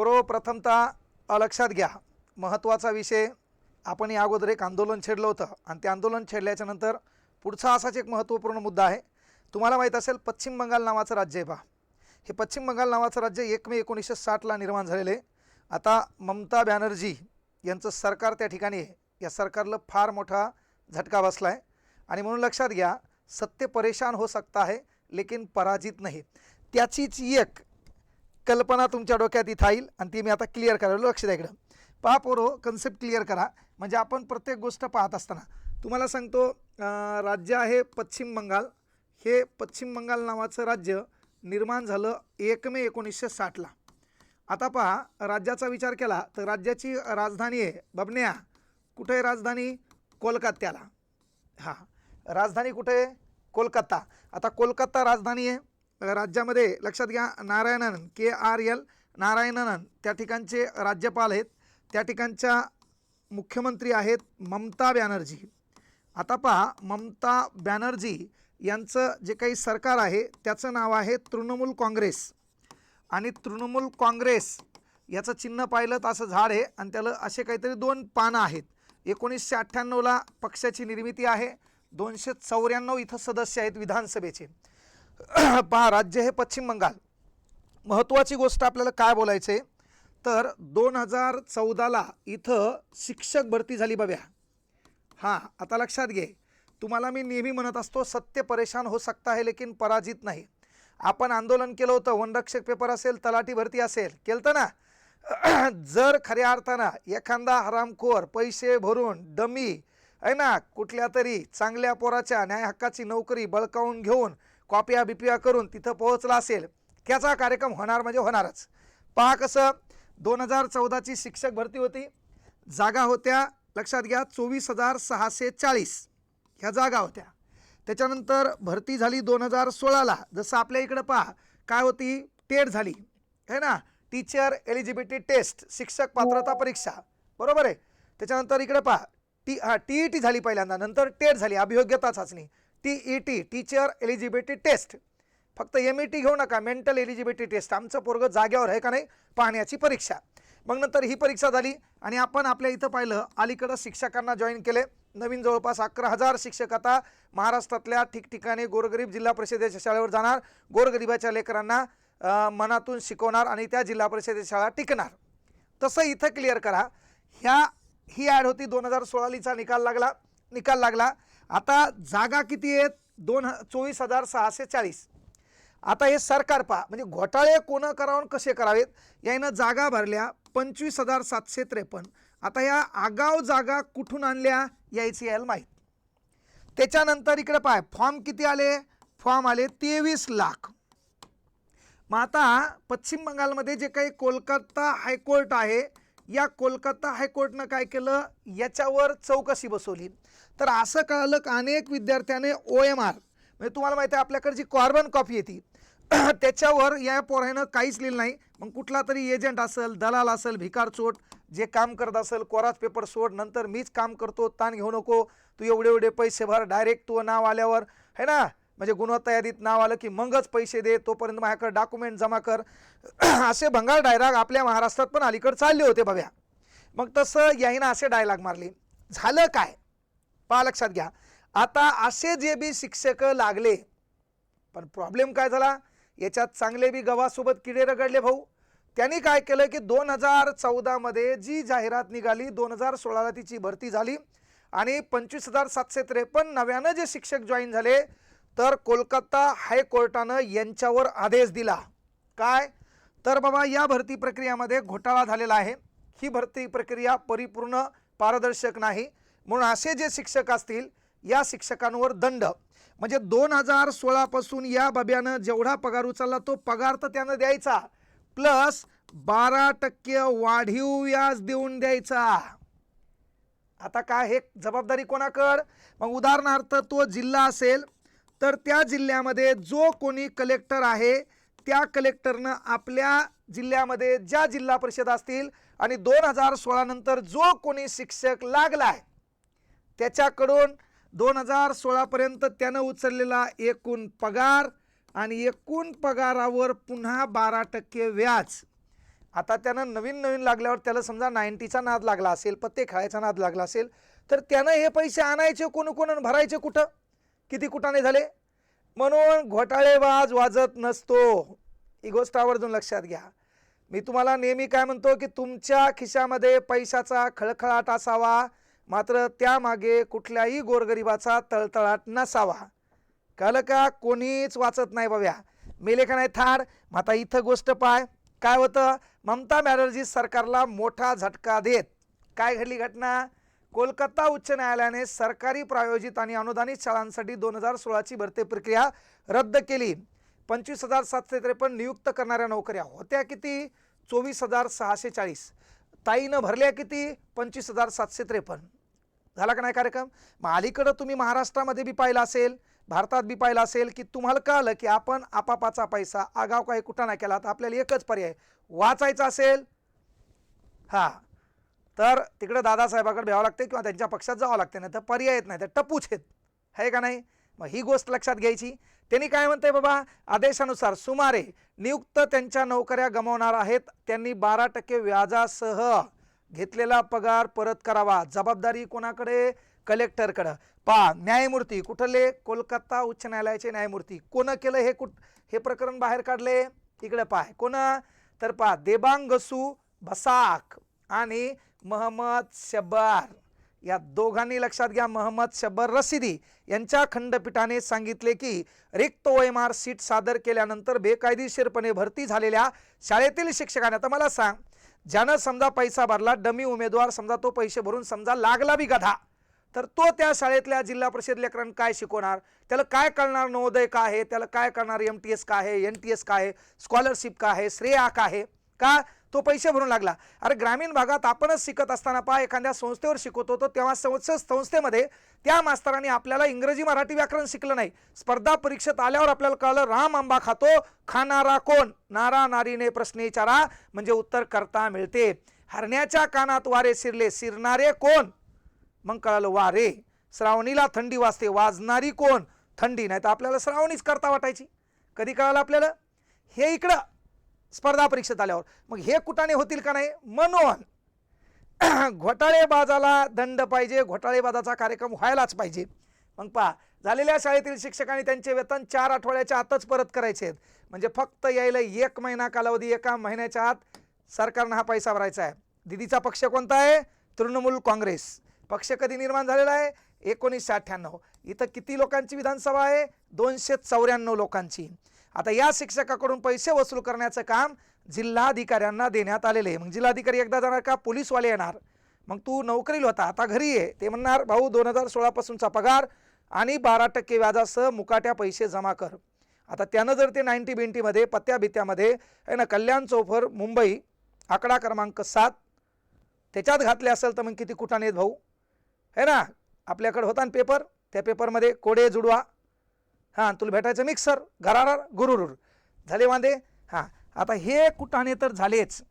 सर्वप्रथमतः लक्षात घ्या. महत्त्वाचा विषय आपण या अगोदर एक आंदोलन छेडलं होतं आणि ते आंदोलन छेडल्याच्यानंतर पुढचा असाच एक महत्त्वपूर्ण मुद्दा आहे. तुम्हाला माहीत असेल पश्चिम बंगाल नावाचं राज्य आहे पहा हे पश्चिम बंगाल नावाचं राज्य एक मे एकोणीसशे साठला निर्माण झालेलं आहे. आता ममता बॅनर्जी यांचं सरकार त्या ठिकाणी आहे. या सरकारला फार मोठा झटका बसला आहे आणि म्हणून लक्षात घ्या सत्य परेशान हो सकता है लेकिन पराजित नाही. त्याचीच एक कल्पना तुमच्या डोक्यात इथं येईल आणि ती मी आता क्लिअर करायला लक्ष द्या इकडं. पहा पोरो कन्सेप्ट क्लिअर करा. म्हणजे आपण प्रत्येक गोष्ट पाहत असताना. तुम्हाला सांगतो राज्य आहे पश्चिम बंगाल. हे पश्चिम बंगाल नावाचं राज्य निर्माण झालं एक मे एकोणीसशे साठला. आता पहा राज्याचा विचार केला तर राज्याची राजधानी आहे बबन्या. कुठे आहे राजधानी? कोलकात्याला. हां. राजधानी कुठे? आहे कोलकाता. आता कोलकाता राजधानी आहे. राज्यामध्ये लक्षात घ्या नारायणन के आर एल नारायणनन त्या ठिकाणचे राज्यपाल आहेत. त्या ठिकाणच्या मुख्यमंत्री आहेत ममता बॅनर्जी. आता पहा ममता बॅनर्जी यांचं जे काही सरकार आहे त्याचं नाव आहे तृणमूल काँग्रेस. आणि तृणमूल काँग्रेस याचं चिन्ह पाहिलं तर असं झाड आहे आणि त्याला असे काहीतरी दोन पानं आहेत. एकोणीसशे अठ्ठ्याण्णवला पक्षाची निर्मिती आहे. दोनशे चौऱ्याण्णव इथं सदस्य आहेत विधानसभेचे. पहा राज्य हे पश्चिम बंगाल. महत्त्वाची गोष्ट आपल्याला काय बोलायचे तर दोन हजार चौदाला इथं शिक्षक भरती झाली बघ्या हां आता लक्षात घे. तुम्हाला मी नेहमी म्हणत असतो सत्य परेशान हो सकता है लेकिन पराजित नाही. आपण आंदोलन केलं होतं वनरक्षक पेपर असेल तलाठी भरती असेल केलं तर ना? जर खऱ्या अर्थानं एखादा हरामखोर पैसे भरून डमी आहे ना कुठल्या तरी चांगल्या पोराच्या न्याय हक्काची नोकरी बळकावून घेऊन कॉप्या बिपिया करून तिथं पोहोचला असेल त्याचा कार्यक्रम होणार म्हणजे होणारच. पहा कसं दोन हजार चौदाची शिक्षक भरती होती. जागा होत्या लक्षात घ्या चोवीस हजार सहाशे चाळीस. ह्या जागा होत्या. त्याच्यानंतर भरती झाली दोन हजार सोळाला. जसं आपल्या इकडं पहा काय होती? टेट झाली. है ना? टीचर एलिजिबिलिटी टेस्ट शिक्षक पात्रता परीक्षा. बरोबर आहे? त्याच्यानंतर इकडे पहा टी हा टी ई टी झाली पहिल्यांदा नंतर टेट झाली अभियोग्यता चाचणी. T E T teacher eligibility test फक्त एम ई टी घेऊ नका मेंटल एलिजिबिलिटी टेस्ट आमचं पोरगं जाग्यावर आहे का नाही पाहण्याची परीक्षा. मग नंतर ही परीक्षा झाली आणि आपण आपल्या इथं पाहिलं अलीकडं शिक्षकांना जॉईन केले. नवीन जवळपास अकरा हजार शिक्षक आता महाराष्ट्रातल्या ठिकठिकाणी गोरगरीब जिल्हा परिषदेच्या शाळेवर जाणार. गोरगरिबाच्या लेकरांना मनातून शिकवणार आणि त्या जिल्हा परिषदेच्या शाळा टिकणार. तसं इथं क्लिअर करा. ह्या ही ॲड होती दोन हजार सोळालीचा निकाल लागला. निकाल लागला. आता जागा किती आहेत? दोन ह चोवीस हजार सहाशे चाळीस. आता हे सरकार पहा म्हणजे घोटाळे कोणं करावून कसे करावेत? यानं जागा भरल्या पंचवीस हजार सातशे त्रेपन्न. आता या आगाव जागा कुठून आणल्या यायची यायला माहीत. त्याच्यानंतर इकडे पाय फॉर्म किती आले? फॉर्म आले तेवीस लाख. मग आता पश्चिम बंगालमध्ये जे काही कोलकाता हायकोर्ट आहे या कोलकाता हायकोर्टनं काय केलं? याच्यावर चौकशी बसवली. तर असं कळलं की अनेक विद्यार्थ्याने ओ एम आर म्हणजे तुम्हाला माहिती आहे आपल्याकडे जी कॉर्बन कॉपी येते त्याच्यावर या पोरानं काहीच लिहिलं नाही. मग कुठला तरी एजंट असेल दलाल असेल भिकार चोट जे काम करत असेल कोराच पेपर सोड नंतर मीच काम करतो ताण घेऊ नको तू एवढे एवढे पैसे भर डायरेक्ट तू नाव आल्यावर है ना? म्हणजे गुणवत्ता यादीत नाव आलं की मगच पैसे दे तोपर्यंत माझ्याकडे डॉक्युमेंट जमा कर. असे भंगार डायलॉग आपल्या महाराष्ट्रात पण अलीकडे चालले होते बघ्या मग तसं याईनं असे डायलॉग मारले. झालं काय? पहा लक्षात घ्या. आता असे जे बी शिक्षक लागले पण प्रॉब्लेम काय झाला? याच्यात चांगले बी गव्हासोबत किडे रगडले भाऊ. त्यांनी काय केलं की दोन हजार चौदामध्ये जी जाहिरात निघाली दोन हजार सोळाला तिची भरती झाली आणि पंचवीस हजार सातशे त्रेपन्न नव्यानं जे शिक्षक जॉईन झाले तर कोलकाता हायकोर्टानं यांच्यावर आदेश दिला. काय? तर बाबा या भरती प्रक्रियामध्ये घोटाळा झालेला आहे. ही भरती प्रक्रिया परिपूर्ण पारदर्शक नाही. म्हणून असे जे शिक्षक असतील या शिक्षकांवर दंड. म्हणजे दोन हजार सोळापासून या बब्यानं जेवढा पगार उचलला तो पगार तर त्यानं द्यायचा. प्लस बारा टक्के वाढीव व्याज देऊन द्यायचा. आता काय हे जबाबदारी कोणाकड? मग उदाहरणार्थ तो जिल्हा असेल तर त्या जिल्ह्यामध्ये जो कोणी कलेक्टर आहे त्या कलेक्टरनं आपल्या जिल्ह्यामध्ये ज्या जिल्हा परिषद असतील आणि दोन हजार सोळानंतर जो कोणी शिक्षक लागलाय त्याच्याकडून दोन हजार सोळापर्यंत त्यानं उचललेला एकूण पगार आणि एकूण पगारावर पुन्हा बारा टक्के व्याज. आता त्यानं नवीन नवीन लागल्यावर त्याला समजा नाईन्टीचा नाद लागला असेल पत्ते खेळायचा नाद लागला असेल तर त्यानं हे पैसे आणायचे कोण कोण भरायचे कुठं? किती कुठाने झाले? म्हणून घोटाळेबाज वाजत नसतो. ही गोष्ट आवर्जून लक्षात घ्या. मी तुम्हाला नेहमी काय म्हणतो की तुमच्या खिशामध्ये पैशाचा खळखळाट असावा. मात्र त्यामागे कुठल्याही गोरगरिबाचा तळतळाट नसावा. कळलं का कोणीच वाचत नाही बाब्या. मेले का नाही थार मग आता इथं गोष्ट पाय. काय होतं? ममता बॅनर्जी सरकारला मोठा झटका देत. काय घडली घटना? कोलकाता उच्च न्यायालयाने सरकारी प्रायोजित आणि अनुदानित शाळांसाठी दोन हजार सोळाची भरती प्रक्रिया रद्द केली. पंचवीस हजार सातशे त्रेपन्न नियुक्त करणाऱ्या नोकऱ्या होत्या किती? चोवीस हजार सहाशे चाळीस. ताईनं भरल्या किती? पंचवीस हजार सातशे त्रेपन्न. झाला का नाही कार्यक्रम? मग अलीकडं तुम्ही महाराष्ट्रामध्ये बी पाहिलं असेल भारतात बी पाहिलं असेल की तुम्हाला कळलं की आपण आपापाचा पैसा आगाव काही कुठं नाही केला तर आपल्याला एकच पर्याय वाचायचा असेल. हां. तर तिकडं दादासाहेबाकडे भ्यावं लागते किंवा त्यांच्या पक्षात जावं लागते नाही तर पर्याय येत नाही तर टपूच आहेत. आहे का नाही? मग ही गोष्ट लक्षात घ्यायची. त्यांनी काय म्हणते बाबा? आदेशानुसार सुमारे नियुक्त त्यांच्या नोकऱ्या गमावणार आहेत त्यांनी बारा टक्के व्याजासह घेतलेला पगार परत करावा. जबाबदारी कोणाकडे? कलेक्टरकडं. पा न्यायमूर्ती कुठले? कोलकाता उच्च न्यायालयाचे न्यायमूर्ती. कोण केलं हे कुठ हे प्रकरण बाहेर काढले? इकडे पाय. कोण? तर पा देबांगसू बसाक आणि महम्मद शब्बार. या दोघांनी लक्षात घ्या महम्मद शब्बर रसिदी यांच्या खंडपीठाने सांगितले की रिक्त ओएमआर सीट सादर केल्यानंतर बेकायदेशीरपणे भरती झालेल्या शाळेतील शिक्षकाने आता मला सांग ज्यानं समजा पैसा भरला डमी उमेदवार समजा तो पैसे भरून समजा लागला बी गधा तर तो त्या शाळेतल्या जिल्हा परिषद लेकरांना काय शिकवणार? त्याला काय कळणार नवोदय का आहे? त्याला काय करणार एम टी एस का आहे? एन टी एस का आहे? स्कॉलरशिप का आहे? श्रेया का आहे? का तो पैसे भरून लागला. अरे ग्रामीण भागात आपणच शिकत असताना पहा एखाद्या संस्थेवर शिकवतो तो तेव्हा संस्थे संस्थेमध्ये त्या मास्तरांनी आपल्याला इंग्रजी मराठी व्याकरण शिकलं नाही. स्पर्धा परीक्षेत आल्यावर आपल्याला कळलं राम आंबा खातो खाणारा कोण? नारा नारीने प्रश्न विचारा म्हणजे उत्तर करता मिळते. हरण्याच्या कानात वारे शिरले शिरणारे कोण? मग कळालं वारे. श्रावणीला थंडी वाजते वाजणारी कोण? थंडी. नाही तर आपल्याला श्रावणीच करता वाटायची. कधी कळालं आपल्याला? हे इकडं. स्पर्धा परीक्षेत आल्यावर. मग हे कुटाणे होतील का नाही? म्हणून घोटाळेबाजाला दंड पाहिजे घोटाळेबाजाचा कार्यक्रम व्हायलाच पाहिजे. मग पहा झालेल्या शाळेतील शिक्षकांनी त्यांचे वेतन चार आठवड्याच्या आतच परत करायचे आहेत. म्हणजे फक्त यायला एक महिना कालावधी एका महिन्याच्या आत सरकारनं हा पैसा भरायचा आहे. दिदीचा पक्ष कोणता आहे? तृणमूल काँग्रेस. पक्ष कधी निर्माण झालेला आहे? एकोणीसशे अठ्ठ्याण्णव. इथं किती लोकांची विधानसभा आहे? दोनशे चौऱ्याण्णव लोकांची. आता या शिक्षकाकडून पैसे वसूल करण्याचं काम जिल्हाधिकाऱ्यांना देण्यात आलेलं आहे. मग जिल्हाधिकारी एकदा जाणार का? पोलीसवाले येणार. मग तू नोकरीला होता आता घरी आहे ते म्हणणार भाऊ दोन हजार सोळापासूनचा पगार आणि बारा टक्के व्याजासह मुकाट्या पैसे जमा कर. आता त्यानं जर ते नाईन्टी बिंटीमध्ये पत्त्या बित्त्यामध्ये आहे ना कल्याण चौफर मुंबई आकडा क्रमांक सात त्याच्यात घातले असेल तर मग किती कुठाने भाऊ? है ना आपल्याकडे होता ना पेपर? त्या पेपरमध्ये कोडे जुडवा. हां तुला भेटायचं मिक्सर घरारार गुरुरुर. झाले वांदे? हां. आता हे कुटाणे तर झालेच.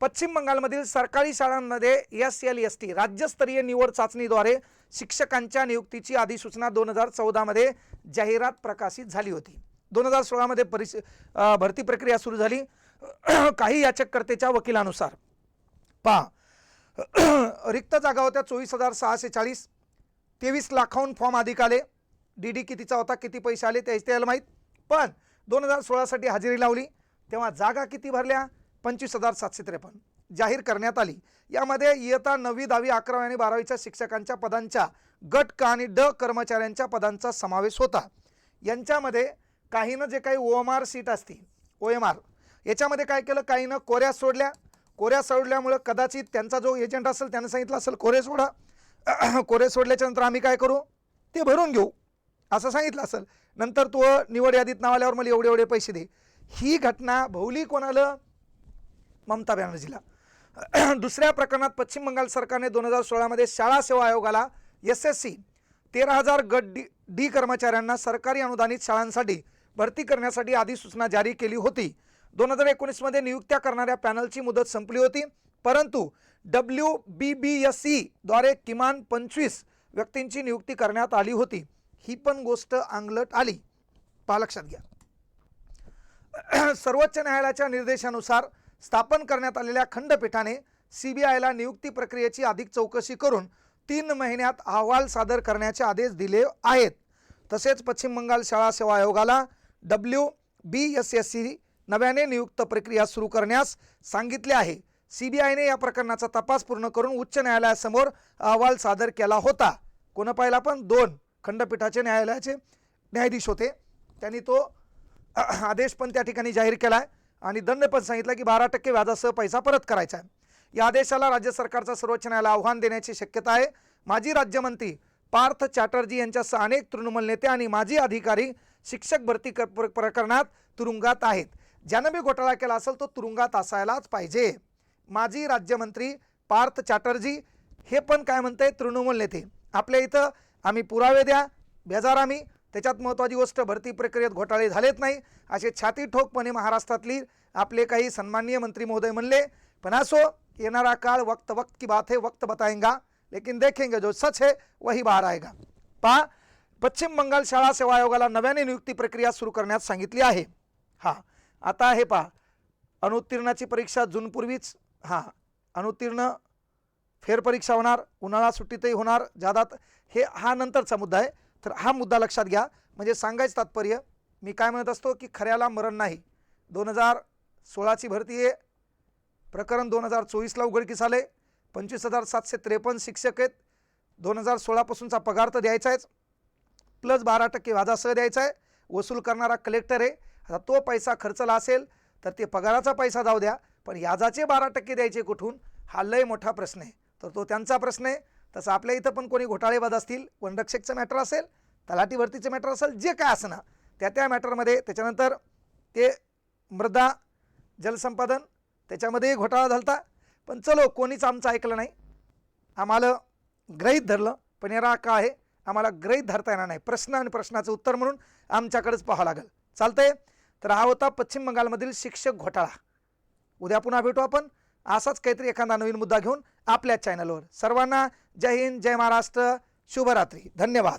पश्चिम बंगालमधील सरकारी शाळांमध्ये एस एल एस टी राज्यस्तरीय निवड चाचणीद्वारे शिक्षकांच्या नियुक्तीची अधिसूचना दोन हजार चौदामध्ये जाहिरात प्रकाशित झाली होती. दोन हजार सोळामध्ये परिस भरती प्रक्रिया सुरू झाली. काही याचककर्तेच्या वकिलानुसार. पहा. रिक्त जागा होत्या चोवीस हजार सहाशे चाळीस. तेवीस लाखाहून फॉर्म अधिक आले. डी डी कितीचा होता किती पैसे आले त्याच त्याला माहीत. पण दोन हजार सोळासाठी हजेरी लावली तेव्हा जागा किती भरल्या? पंचवीस हजार सातशे त्रेपन्न. जाहीर करण्यात आली. यामध्ये इयत्ता नववी दहावी अकरावी आणि बारावीच्या शिक्षकांच्या पदांच्या गट क आणि ड कर्मचाऱ्यांच्या पदांचा समावेश होता. यांच्यामध्ये काहीनं जे काही ओ एम आर सीट असती ओ एम आर याच्यामध्ये काय केलं? काहीनं कोऱ्या सोडल्या. कोऱ्या सोडल्यामुळं कदाचित त्यांचा जो एजंट असेल त्यानं सांगितलं असेल कोरे सोडा. कोरे सोडल्याच्यानंतर आम्ही काय करू? ते भरून घेऊ. असं सांगितलं असेल. नंतर तो निवड यादीत नाव आल्यावर मला एवढे एवढे पैसे दे. ही घटना भौली कोणाला? ममता बॅनर्जीला. दुसऱ्या प्रकरणात पश्चिम बंगाल सरकारने दोन हजार सोळामध्ये शाळा सेवा आयोगाला एस एस सी तेरा हजार गट डी डी कर्मचाऱ्यांना सरकारी अनुदानित शाळांसाठी भरती करण्यासाठी अधिसूचना जारी केली होती. दोन हजार एकोणीसमध्ये नियुक्त्या करणाऱ्या पॅनलची मुदत संपली होती. परंतु डब्ल्यू बी बी एस सीद्वारे किमान पंचवीस व्यक्तींची नियुक्ती करण्यात आली होती. ही पण गोष्ट अंगलट आली. पहा लक्षात घ्या. सर्वोच्च न्यायालयाच्या निर्देशानुसार स्थापन करण्यात आलेल्या खंडपीठाने सी बी आयला नियुक्ती प्रक्रियेची अधिक चौकशी करून तीन महिन्यात अहवाल सादर करण्याचे आदेश दिले आहेत. तसेच पश्चिम बंगाल शाळा सेवा आयोगाला W B S S C नव्याने नियुक्त प्रक्रिया सुरू करण्यास सांगितले आहे. सी बी आयने या प्रकरणाचा तपास पूर्ण करून उच्च न्यायालयासमोर अहवाल सादर केला होता. कोण पाहिला पण? दोन. खंडपीठाचे न्यायालयाचे न्यायाधीश होते. त्यांनी तो आदेश पण त्या ठिकाणी जाहीर केला आहे आणि दंड पण सांगितला की बारा टक्के व्याजासह पैसा परत करायचा आहे. या आदेशाला राज्य सरकारचं सर्वोच्च न्यायालय आव्हान देण्याची शक्यता आहे. माजी राज्यमंत्री पार्थ चॅटर्जी यांच्यासह अनेक तृणमूल नेते आणि माजी अधिकारी शिक्षक भरती प्र- प्रकरणात तुरुंगात आहेत. ज्यानं मी घोटाळा केला असेल तो तुरुंगात असायलाच पाहिजे. माजी राज्यमंत्री पार्थ चॅटर्जी हे पण काय म्हणते तृणमूल नेते. आपल्या इथं आम्ही पुरावे द्या बेजार आम्ही. त्याच्यात महत्त्वाची गोष्ट भरती प्रक्रियेत घोटाळे झालेत नाही. असे छाती ठोकपणे महाराष्ट्रातली आपले काही सन्माननीय मंत्री महोदय म्हणले पण असो येणारा काळ वक्त वक्त की बात है वक्त बताएंगा. लेकिन देखेंगे जो सच है वही बाहर आएगा. पहा पश्चिम बंगाल शाळा सेवा आयोगाला नव्याने नियुक्ती प्रक्रिया सुरू करण्यास सांगितली आहे. हां आता हे पहा. अनुत्तीर्णाची परीक्षा जूनपूर्वीच हां अनुत्तीर्ण फेरपरीक्षा होणार उन्हाळा सुट्टीतही होणार जादात. हे हा नंतरचा मुद्दा आहे. तर हा मुद्दा लक्षात घ्या. म्हणजे सांगायचं तात्पर्य मी काय म्हणत असतो की खऱ्याला मरण नाही. दोन हजार सोळाची भरती आहे. प्रकरण दोन हजार चोवीसला उघडकीस आले. पंचवीस हजार सातशे त्रेपन्न शिक्षक आहेत. दोन हजार सोळापासूनचा पगार तर द्यायचा आहेच. प्लस बारा टक्के व्याजासह द्यायचा आहे. वसूल करणारा कलेक्टर आहे. आता तो पैसा खर्चला असेल तर ते पगाराचा पैसा जाऊ द्या. पण याजाचे बारा टक्के द्यायचे कुठून? हा लय मोठा प्रश्न आहे. तर तो त्यांचा प्रश्न आहे. तसं आपल्या इथं पण कोणी घोटाळेबाज असतील वनरक्षकचं मॅटर असेल तलाठी भरतीचं मॅटर असेल जे काय असणार त्या त्या मॅटरमध्ये त्याच्यानंतर ते मृदा जलसंपादन त्याच्यामध्येही घोटाळा झालता. पण चलो कोणीच आमचं ऐकलं नाही. आम्हाला ग्रहित धरलं पण याला का आहे? आम्हाला ग्रहित धरता येणार नाही. प्रश्न आणि प्रश्नाचं उत्तर म्हणून आमच्याकडेच पाहावं लागेल. चालतंय? तर हा होता पश्चिम बंगालमधील शिक्षक घोटाळा. उद्या पुन्हा भेटू आपण. असाच काहीतरी एखादा नवीन मुद्दा घेऊन आपल्या चॅनलवर सर्वांना जय हिंद जय महाराष्ट्र शुभरात्री. धन्यवाद.